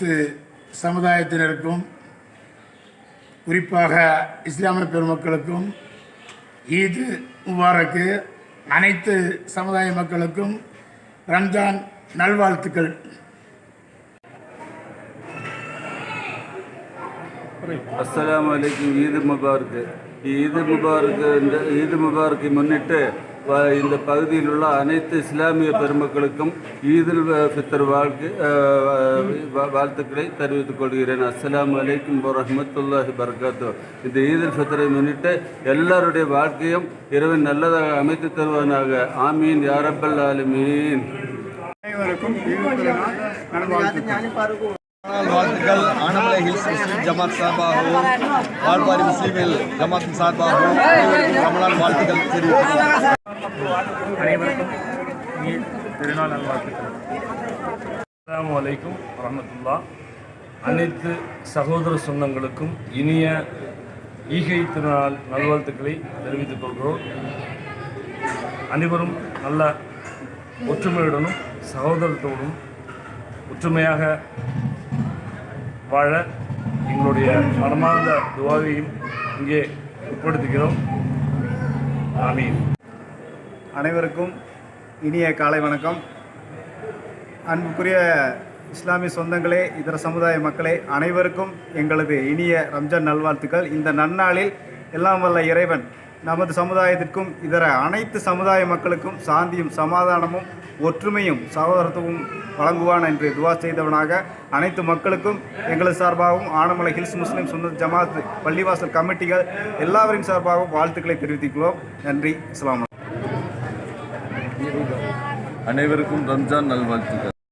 அனைத்து சமுதாயத்தினருக்கும் குறிப்பாக இஸ்லாமிய பெருமக்களுக்கும் ஈது முபாரக்கு அனைத்து சமுதாய மக்களுக்கும் ரம்ஜான் நல்வாழ்த்துக்கள். அஸ்லாம் வலைக்கும் ஈது முபாருக்கு. ஈது முபாருக்கு இந்த ஈது முபாரக்கை முன்னிட்டு இந்த பகுதியில் உள்ள அனைத்து இஸ்லாமிய பெருமக்களுக்கும் ஈதுல் ஃபித்தர் வாழ்க்கை வாழ்த்துக்களை தெரிவித்துக் கொள்கிறேன். அஸ்ஸலாமு அலைக்கும் வரஹ்மத்துல்லாஹி பரகாத்து இந்த ஈதுல் ஃபித்தரை முன்னிட்டு எல்லாருடைய வாழ்க்கையும் இறைவன் நல்லதாக அமைத்து தருவானாக ஆமீன். யாரப்பல் ஆலமீன். அனைவருக்கும் வாழ்த்துக்கள் ஆனமலை ஹில்ஸ் முஸ்லீம் ஜமாத் சார்பாகவும் வாழ்வாரி முஸ்லீமில் ஜமாத்தின் சார்பாகவும் ரமலான் வாழ்த்துக்கள் தெரிவிக்கிறேன் அனைவருக்கும் திருநாள் நல்வாழ்த்துக்கள். அஸ்லாம் வலைக்கும் வரமத்துல்லா அனைத்து சகோதர சொந்தங்களுக்கும் இனிய ஈகை திருநாள் நல்வாழ்த்துக்களை தெரிவித்துக் கொள்கிறோம். அனைவரும் நல்ல ஒற்றுமையுடனும் சகோதரத்தோடும் ஒற்றுமையாக வாழ எங்களுடைய மனமார்ந்த துவாவையும் இங்கே உட்படுத்துகிறோம். ஆமீன். அனைவருக்கும் இனிய காலை வணக்கம். அன்புக்குரிய இஸ்லாமிய சொந்தங்களே இதர சமுதாய மக்களே அனைவருக்கும் எங்களது இனிய ரம்ஜான் நல்வாழ்த்துக்கள். இந்த நன்னாளில் எல்லாம் வல்ல இறைவன் நமது சமுதாயத்திற்கும் இதர அனைத்து சமுதாய மக்களுக்கும் சாந்தியும் சமாதானமும் ஒற்றுமையும் சகோதரத்துவம் வழங்குவான் என்று துவா செய்தவனாக அனைத்து மக்களுக்கும் எங்களது சார்பாகவும் ஆனமலை ஹில்ஸ் முஸ்லீம் சுந்தர் ஜமாத் பள்ளிவாசல் கமிட்டிகள் எல்லாவரின் சார்பாகவும் வாழ்த்துக்களை தெரிவித்துக்கிறோம் நன்றி. இஸ்லாம் அனைவருக்கும் ரம்ஜான் நல்வாழ்த்துக்கள்.